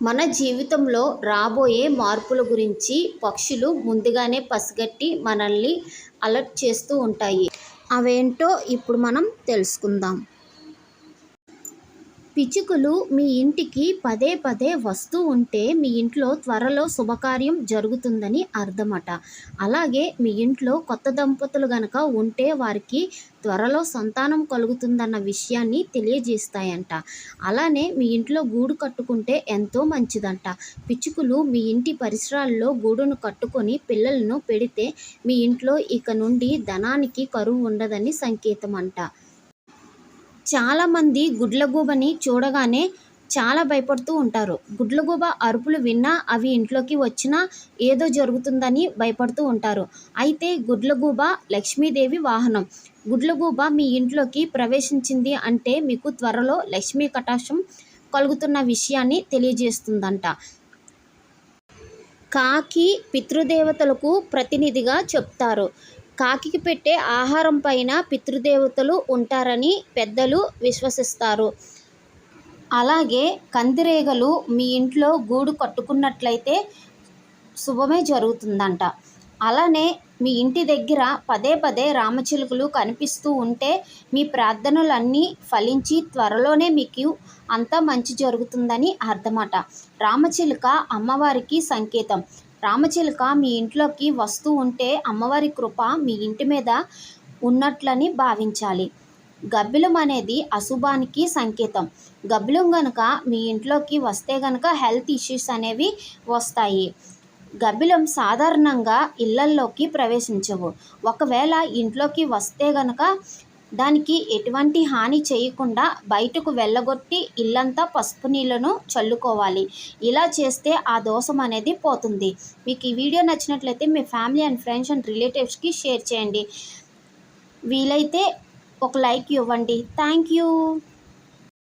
మన జీవితంలో రాబోయే మార్పుల గురించి పక్షులు ముందుగానే పసిగట్టి మనల్ని అలర్ట్ చేస్తూ ఉంటాయి. అవేంటో ఇప్పుడు మనం తెలుసుకుందాం. పిచ్చుకలు మీ ఇంటికి పదే పదే వస్తూ ఉంటే మీ ఇంట్లో త్వరలో శుభకార్యం జరుగుతుందని అర్థమట. అలాగే మీ ఇంట్లో కొత్త దంపతులు గనక ఉంటే వారికి త్వరలో సంతానం కలుగుతుందన్న విషయాన్ని తెలియజేస్తాయంట. అలానే మీ ఇంట్లో గూడు కట్టుకుంటే ఎంతో మంచిదంట. పిచ్చుకలు మీ ఇంటి పరిసరాల్లో గూడును కట్టుకొని పిల్లలను పెడితే మీ ఇంట్లో ఇక నుండి ధనానికి కరువు ఉండదని సంకేతం అంట చాలామంది గుడ్లగూబని చూడగానే చాలా భయపడుతూ ఉంటారు. గుడ్లగూబ అరుపులు విన్నా అవి ఇంట్లోకి వచ్చినా ఏదో జరుగుతుందని భయపడుతూ ఉంటారు. అయితే గుడ్లగూబ లక్ష్మీదేవి వాహనం. గుడ్లగూబ మీ ఇంట్లోకి ప్రవేశించింది అంటే మీకు త్వరలో లక్ష్మీ కటాక్షం కలుగుతున్న విషయాన్ని తెలియజేస్తుందంట. కాకి పితృదేవతలకు ప్రతినిధిగా చెప్తారు. కాకికి పెట్టే ఆహారం పైన పితృదేవతలు ఉంటారని పెద్దలు విశ్వసిస్తారు. అలాగే కందిరేగలు మీ ఇంట్లో గూడు కట్టుకున్నట్లయితే శుభమే జరుగుతుందంట. అలానే మీ ఇంటి దగ్గర పదే పదే రామచిలుకలు కనిపిస్తూ ఉంటే మీ ప్రార్థనలన్నీ ఫలించి త్వరలోనే మీకు అంతా మంచి జరుగుతుందని అర్థమట. రామచిలుక అమ్మవారికి సంకేతం. రామచిలుక మీ ఇంట్లోకి వస్తూ ఉంటే అమ్మవారి కృప మీ ఇంటి మీద ఉన్నట్లని భావించాలి. గబ్బిలం అనేది అశుభానికి సంకేతం. గబ్బిలం గనుక మీ ఇంట్లోకి వస్తే గనుక హెల్త్ ఇష్యూస్ అనేవి వస్తాయి. గబ్బిలం సాధారణంగా ఇళ్ళల్లోకి ప్రవేశించవు. ఒకవేళ ఇంట్లోకి వస్తే గనక దానికి ఎటువంటి హాని చేయకుండా బయటకు వెళ్ళగొట్టి ఇల్లంతా పసుపు నీళ్ళను చల్లుకోవాలి. ఇలా చేస్తే ఆ దోషం అనేది పోతుంది. మీకు ఈ వీడియో నచ్చినట్లయితే మీ ఫ్యామిలీ అండ్ ఫ్రెండ్స్ అండ్ రిలేటివ్స్కి షేర్ చేయండి. వీలైతే ఒక లైక్ ఇవ్వండి. Thank you.